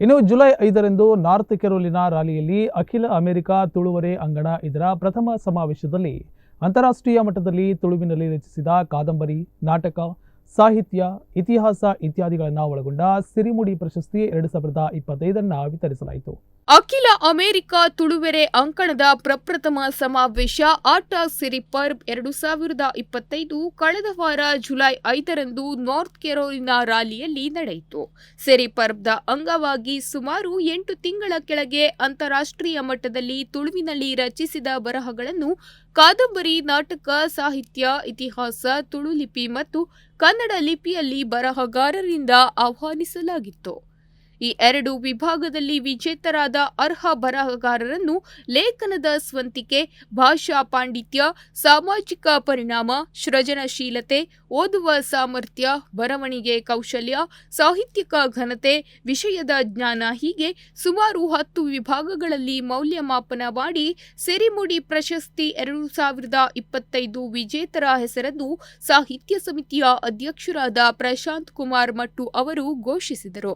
ಇನ್ನು ಜುಲೈ ಐದರಂದು ನಾರ್ತ್ ಕೆರೋಲಿನಾ ರಾಲಿಯಲ್ಲಿ ಅಖಿಲ ಅಮೆರಿಕ ತುಳುವರೆ ಅಂಗಣ ಇದರ ಪ್ರಥಮ ಸಮಾವೇಶದಲ್ಲಿ ಅಂತಾರಾಷ್ಟ್ರೀಯ ಮಟ್ಟದಲ್ಲಿ ತುಳುವಿನಲ್ಲಿ ರಚಿಸಿದ ಕಾದಂಬರಿ ನಾಟಕ ಸಾಹಿತ್ಯ, ಇತಿಹಾಸ ಇತ್ಯಾದಿಗಳನ್ನು ಒಳಗೊಂಡ ಸಿರಿಮುಡಿ ಪ್ರಶಸ್ತಿ ಎರಡು ಸಾವಿರದ ಇಪ್ಪತ್ತೈದನ್ನು ವಿತರಿಸಲಾಯಿತು. ಅಖಿಲ ಅಮೆರಿಕ ತುಳುವೆರೆ ಅಂಕಣದ ಪ್ರಪ್ರಥಮ ಸಮಾವೇಶ ಆಟ ಸಿರಿ ಪರ್ಬ್ ಎರಡು ಸಾವಿರದ ಇಪ್ಪತ್ತೈದು ಕಳೆದ ವಾರ ಜುಲೈ ಐದರಂದು ನಾರ್ತ್ ಕೆರೋಲಿನಾ ರ್ಯಾಲಿಯಲ್ಲಿ ನಡೆಯಿತು. ಸಿರಿ ಪರ್ಬ್ದ ಅಂಗವಾಗಿ ಸುಮಾರು ಎಂಟು ತಿಂಗಳ ಕೆಳಗೆ ಅಂತಾರಾಷ್ಟ್ರೀಯ ಮಟ್ಟದಲ್ಲಿ ತುಳುವಿನಲ್ಲಿ ರಚಿಸಿದ ಬರಹಗಳನ್ನು ಕಾದಂಬರಿ ನಾಟಕ ಸಾಹಿತ್ಯ ಇತಿಹಾಸ ತುಳು ಲಿಪಿ ಮತ್ತು ಕನ್ನಡ ಲಿಪಿಯಲ್ಲಿ ಬರಹಗಾರರಿಂದ ಆಹ್ವಾನಿಸಲಾಗಿತ್ತು. ಈ ಎರಡು ವಿಭಾಗದಲ್ಲಿ ವಿಜೇತರಾದ ಅರ್ಹ ಬರಹಗಾರರನ್ನು ಲೇಖನದ ಸ್ವಂತಿಕೆ, ಭಾಷಾ ಪಾಂಡಿತ್ಯ, ಸಾಮಾಜಿಕ ಪರಿಣಾಮ, ಸೃಜನಶೀಲತೆ, ಓದುವ ಸಾಮರ್ಥ್ಯ, ಬರವಣಿಗೆ ಕೌಶಲ್ಯ, ಸಾಹಿತ್ಯಿಕ ಘನತೆ, ವಿಷಯದ ಜ್ಞಾನ ಹೀಗೆ ಸುಮಾರು ಹತ್ತು ವಿಭಾಗಗಳಲ್ಲಿ ಮೌಲ್ಯಮಾಪನ ಮಾಡಿ ಸಿರಿಮುಡಿ ಪ್ರಶಸ್ತಿ ಎರಡು ಸಾವಿರದ ಇಪ್ಪತ್ತೈದು ವಿಜೇತರ ಹೆಸರನ್ನು ಸಾಹಿತ್ಯ ಸಮಿತಿಯ ಅಧ್ಯಕ್ಷರಾದ ಪ್ರಶಾಂತ್ ಕುಮಾರ್ ಮಟ್ಟು ಅವರು ಘೋಷಿಸಿದರು.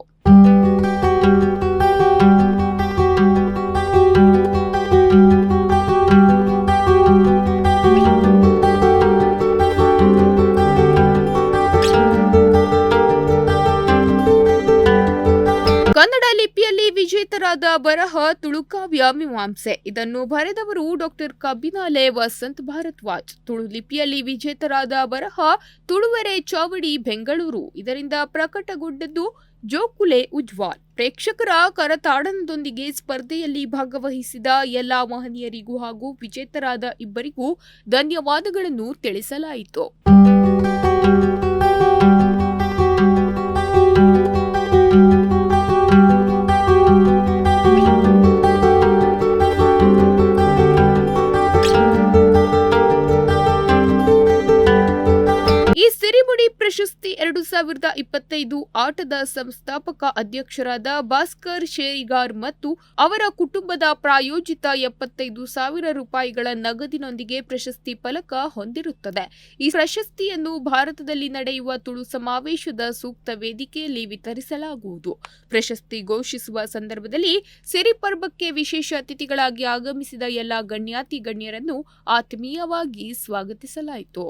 ವಿಜೇತರಾದ ಬರಹ, ತುಳುಕಾವ್ಯ, ಮೀಮಾಂಸೆ. ಇದನ್ನು ಬರೆದವರು ಡಾಕ್ಟರ್ ಕಬ್ಬಿನಾಲೆ ವಸಂತ್ ಭಾರದ್ವಾಜ್. ತುಳು ಲಿಪಿಯಲ್ಲಿ ವಿಜೇತರಾದ ಬರಹ, ತುಳುವರೆ ಚಾವಡಿ, ಬೆಂಗಳೂರು. ಇದರಿಂದ ಪ್ರಕಟಗೊಂಡದ್ದು ಜೋಕುಲೆ ಉಜ್ವಾಲ್. ಪ್ರೇಕ್ಷಕರ ಕರತಾಡನದೊಂದಿಗೆ ಸ್ಪರ್ಧೆಯಲ್ಲಿ ಭಾಗವಹಿಸಿದ ಎಲ್ಲಾ ಮಹನೀಯರಿಗೂ ಹಾಗೂ ವಿಜೇತರಾದ ಇಬ್ಬರಿಗೂ ಧನ್ಯವಾದಗಳನ್ನು ತಿಳಿಸಲಾಯಿತು. ಈ ಪ್ರಶಸ್ತಿ ಎರಡು ಸಾವಿರದ ಇಪ್ಪತ್ತೈದು ಆಟದ ಸಂಸ್ಥಾಪಕ ಅಧ್ಯಕ್ಷರಾದ ಭಾಸ್ಕರ್ ಶೇರಿಗಾರ್ ಮತ್ತು ಅವರ ಕುಟುಂಬದ ಪ್ರಾಯೋಜಿತ ಎಪ್ಪತ್ತೈದು ಸಾವಿರ ರೂಪಾಯಿಗಳ ನಗದಿನೊಂದಿಗೆ ಪ್ರಶಸ್ತಿ ಫಲಕ ಹೊಂದಿರುತ್ತದೆ. ಈ ಪ್ರಶಸ್ತಿಯನ್ನು ಭಾರತದಲ್ಲಿ ನಡೆಯುವ ತುಳು ಸಮಾವೇಶದ ಸೂಕ್ತ ವೇದಿಕೆಯಲ್ಲಿ ವಿತರಿಸಲಾಗುವುದು. ಪ್ರಶಸ್ತಿ ಘೋಷಿಸುವ ಸಂದರ್ಭದಲ್ಲಿ ಸಿರಿ ಪರ್ಬಕ್ಕೆ ವಿಶೇಷ ಅತಿಥಿಗಳಾಗಿ ಆಗಮಿಸಿದ ಎಲ್ಲ ಗಣ್ಯಾತಿ ಗಣ್ಯರನ್ನು ಆತ್ಮೀಯವಾಗಿ ಸ್ವಾಗತಿಸಲಾಯಿತು.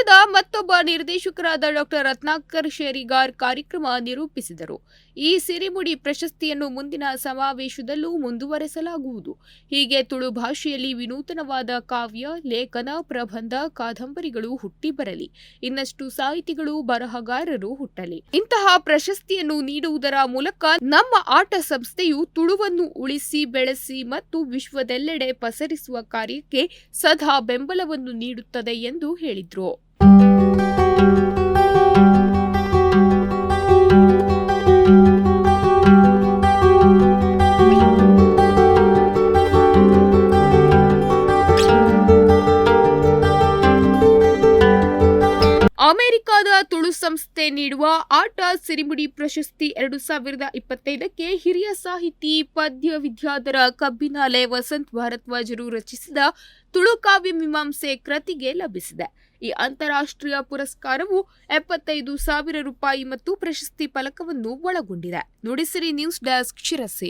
ಆಟದ ಮತ್ತೊಬ್ಬ ನಿರ್ದೇಶಕರಾದ ಡಾಕ್ಟರ್ ರತ್ನಾಕರ್ ಶೇರಿಗಾರ್ ಕಾರ್ಯಕ್ರಮ ನಿರೂಪಿಸಿದರು. ಈ ಸಿರಿಮುಡಿ ಪ್ರಶಸ್ತಿಯನ್ನು ಮುಂದಿನ ಸಮಾವೇಶದಲ್ಲೂ ಮುಂದುವರೆಸಲಾಗುವುದು. ಹೀಗೆ ತುಳು ಭಾಷೆಯಲ್ಲಿ ವಿನೂತನವಾದ ಕಾವ್ಯ, ಲೇಖನ, ಪ್ರಬಂಧ, ಕಾದಂಬರಿಗಳು ಹುಟ್ಟಿ ಬರಲಿ. ಇನ್ನಷ್ಟು ಸಾಹಿತಿಗಳು, ಬರಹಗಾರರು ಹುಟ್ಟಲಿ. ಇಂತಹ ಪ್ರಶಸ್ತಿಯನ್ನು ನೀಡುವುದರ ಮೂಲಕ ನಮ್ಮ ಆಟ ಸಂಸ್ಥೆಯು ತುಳುವನ್ನು ಉಳಿಸಿ, ಬೆಳೆಸಿ ಮತ್ತು ವಿಶ್ವದೆಲ್ಲೆಡೆ ಪಸರಿಸುವ ಕಾರ್ಯಕ್ಕೆ ಸದಾ ಬೆಂಬಲವನ್ನು ನೀಡುತ್ತದೆ ಎಂದು ಹೇಳಿದ್ರು. ಅಮೆರಿಕದ ತುಳು ಸಂಸ್ಥೆ ನೀಡುವ ಆಟ ಸಿರಿಮುಡಿ ಪ್ರಶಸ್ತಿ ಎರಡು ಸಾವಿರದ ಇಪ್ಪತ್ತೈದಕ್ಕೆ ಹಿರಿಯ ಸಾಹಿತಿ, ಪದ್ಯ ವಿದ್ಯಾಧರ ಕಬ್ಬಿನಾಲೆ ವಸಂತ್ ಭಾರದ್ವಾಜರು ರಚಿಸಿದ ತುಳು ಕಾವ್ಯ ಮೀಮಾಂಸೆ ಕೃತಿಗೆ ಲಭಿಸಿದೆ. ಈ ಅಂತಾರಾಷ್ಟ್ರೀಯ ಪುರಸ್ಕಾರವು ಎಪ್ಪತ್ತೈದು ಸಾವಿರ ರೂಪಾಯಿ ಮತ್ತು ಪ್ರಶಸ್ತಿ ಫಲಕವನ್ನು ಒಳಗೊಂಡಿದೆ. Nudisiri news desk Sirsi.